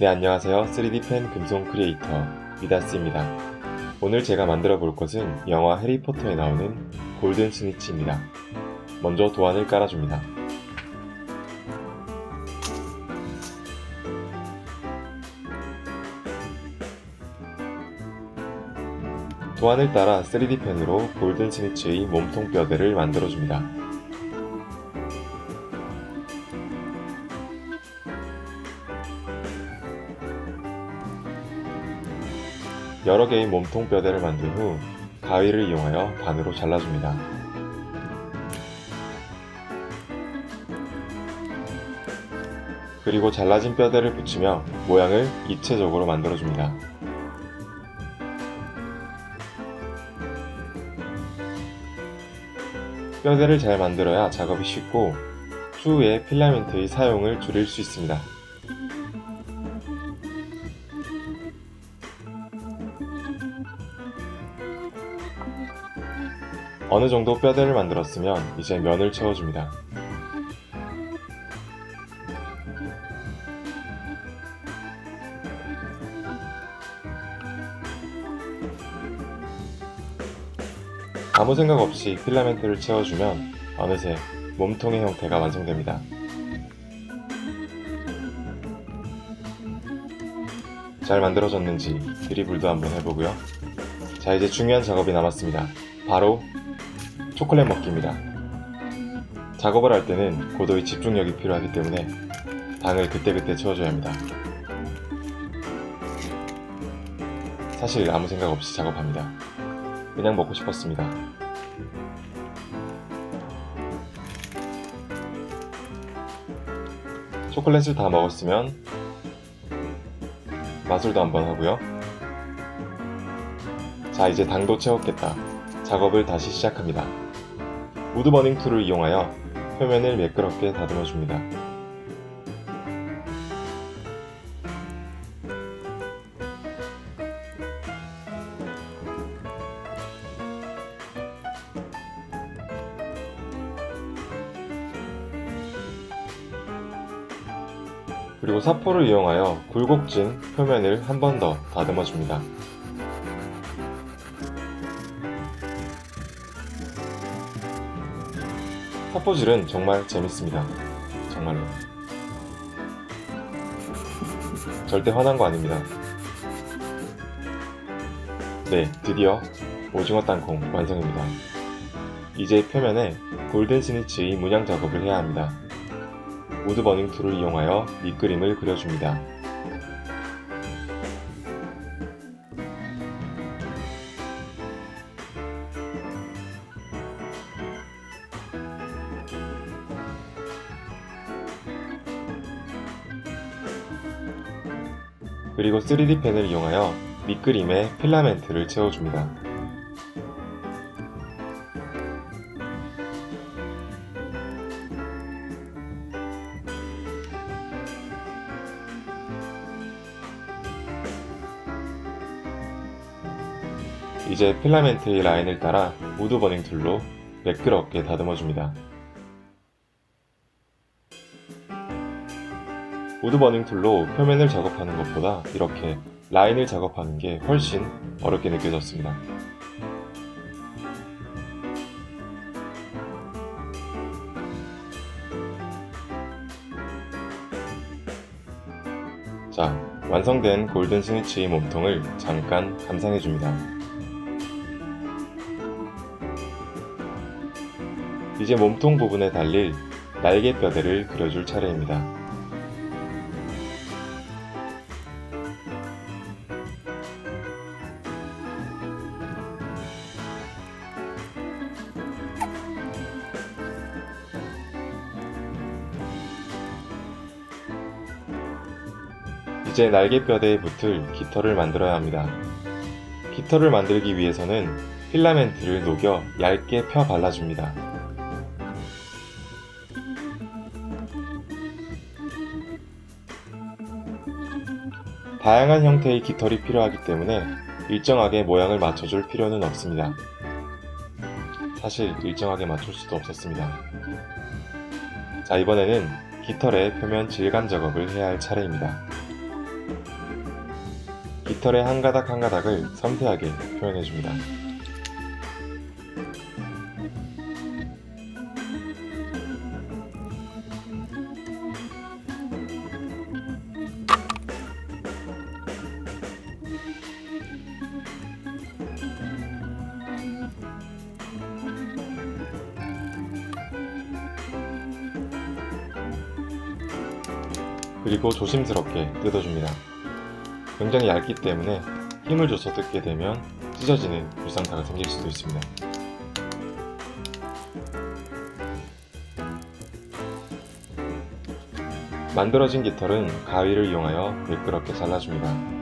네, 안녕하세요. 3D 펜 금속 크리에이터 미다스입니다. 오늘 제가 만들어 볼 것은 영화 해리포터에 나오는 골든 스니치입니다. 먼저 도안을 깔아줍니다. 도안을 따라 3D 펜으로 골든 스니치의 몸통 뼈대를 만들어줍니다. 여러 개의 몸통 뼈대를 만든 후 가위를 이용하여 반으로 잘라줍니다. 그리고 잘라진 뼈대를 붙이며 모양을 입체적으로 만들어줍니다. 뼈대를 잘 만들어야 작업이 쉽고 추후에 필라멘트의 사용을 줄일 수 있습니다. 어느 정도 뼈대를 만들었으면 이제 면을 채워줍니다. 아무 생각 없이 필라멘트를 채워주면 어느새 몸통의 형태가 완성됩니다. 잘 만들어졌는지 드리블도 한번 해보고요. 자, 이제 중요한 작업이 남았습니다. 바로 초콜릿 먹기입니다. 작업을 할 때는 고도의 집중력이 필요하기 때문에 당을 그때그때 채워줘야 합니다. 사실 아무 생각 없이 작업합니다. 그냥 먹고 싶었습니다. 초콜릿을 다 먹었으면 마술도 한번 하고요. 자, 이제 당도 채웠겠다. 작업을 다시 시작합니다. 우드버닝 툴을 이용하여 표면을 매끄럽게 다듬어 줍니다. 그리고 사포를 이용하여 굴곡진 표면을 한 번 더 다듬어 줍니다. 사포질은 정말 재밌습니다. 정말로. 절대 화난 거 아닙니다. 네, 드디어 오징어 땅콩 완성입니다. 이제 표면에 골든 스니치의 문양 작업을 해야 합니다. 우드 버닝 툴을 이용하여 밑그림을 그려줍니다. 그리고 3D 펜을 이용하여 밑그림에 필라멘트를 채워줍니다. 이제 필라멘트의 라인을 따라 우드 버닝 툴로 매끄럽게 다듬어줍니다. 우드 버닝 툴로 표면을 작업하는 것보다 이렇게 라인을 작업하는 게 훨씬 어렵게 느껴졌습니다. 자, 완성된 골든 스니치의 몸통을 잠깐 감상해 줍니다. 이제 몸통 부분에 달릴 날개 뼈대를 그려줄 차례입니다. 이제 날개 뼈대에 붙을 깃털을 만들어야 합니다. 깃털을 만들기 위해서는 필라멘트를 녹여 얇게 펴 발라줍니다. 다양한 형태의 깃털이 필요하기 때문에 일정하게 모양을 맞춰줄 필요는 없습니다. 사실 일정하게 맞출 수도 없었습니다. 자, 이번에는 깃털의 표면 질감 작업을 해야 할 차례입니다. 깃털의 한 가닥 한 가닥을 섬세하게 표현해줍니다. 그리고 조심스럽게 뜯어줍니다. 굉장히 얇기 때문에 힘을 줘서 뜯게 되면 찢어지는 불상사가 생길 수도 있습니다. 만들어진 깃털은 가위를 이용하여 매끄럽게 잘라줍니다.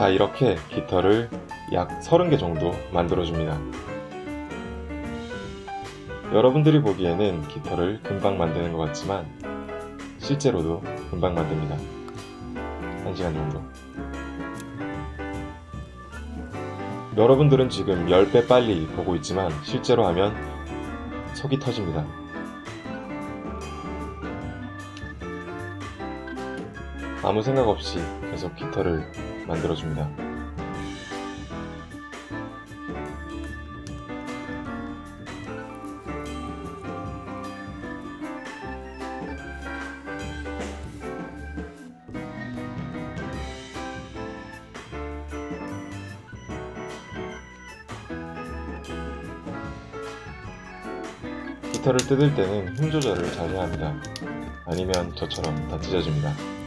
자, 이렇게 깃털을 약 30개 정도 만들어줍니다. 여러분들이 보기에는 깃털을 금방 만드는 것 같지만 실제로도 금방 만듭니다. 1시간 정도. 여러분들은 지금 10배 빨리 보고 있지만 실제로 하면 속이 터집니다. 아무 생각 없이 계속 깃털을 만들어줍니다. 깃털을 뜯을 때는 힘 조절을 잘 해야 합니다. 아니면 저처럼 다 찢어집니다.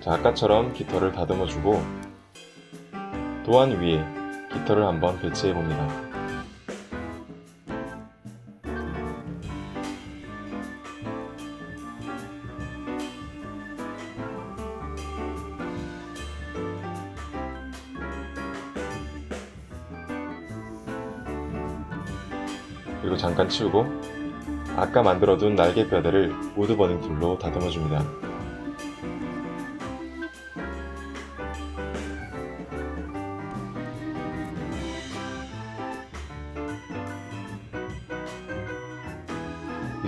자, 아까처럼 깃털을 다듬어 주고 도안 위에 깃털을 한번 배치해 봅니다. 그리고 잠깐 치우고 아까 만들어둔 날개 뼈대를 우드 버닝 툴로 다듬어 줍니다.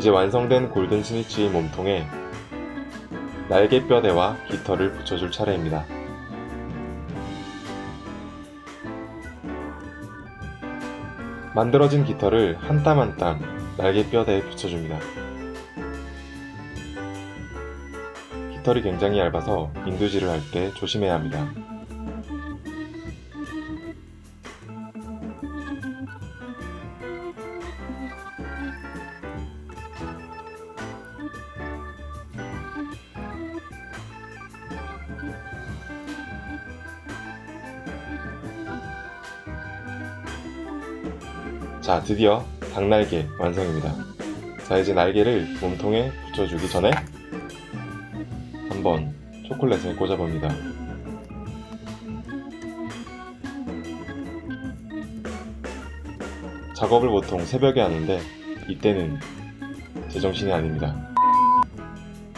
이제 완성된 골든 스니치의 몸통에 날개 뼈대와 깃털을 붙여줄 차례입니다. 만들어진 깃털을 한 땀 한 땀 날개 뼈대에 붙여줍니다. 깃털이 굉장히 얇아서 인두질을 할 때 조심해야 합니다. 자, 드디어 닭날개 완성입니다. 자, 이제 날개를 몸통에 붙여주기 전에 한번 초콜릿을 꽂아봅니다. 작업을 보통 새벽에 하는데 이때는 제정신이 아닙니다.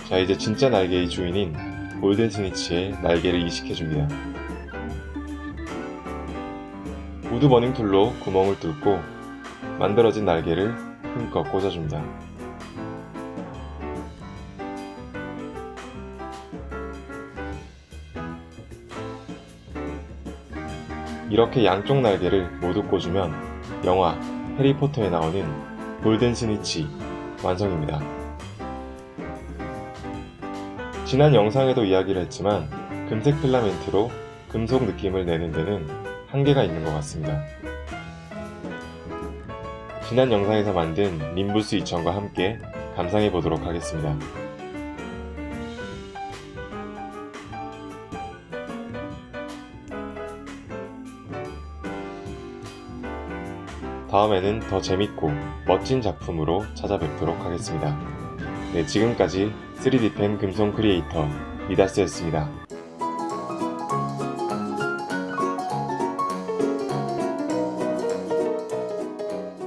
자, 이제 진짜 날개의 주인인 골든 스니치의 날개를 이식해줍니다. 우드 버닝 툴로 구멍을 뚫고 만들어진 날개를 힘껏 꽂아줍니다. 이렇게 양쪽 날개를 모두 꽂으면 영화 해리포터에 나오는 골든 스니치 완성입니다. 지난 영상에도 이야기를 했지만 금색 필라멘트로 금속 느낌을 내는 데는 한계가 있는 것 같습니다. 지난 영상에서 만든 림부스 2000과 함께 감상해 보도록 하겠습니다. 다음에는 더 재밌고 멋진 작품으로 찾아뵙도록 하겠습니다. 네, 지금까지 3D 펜 금속 크리에이터 미다스였습니다.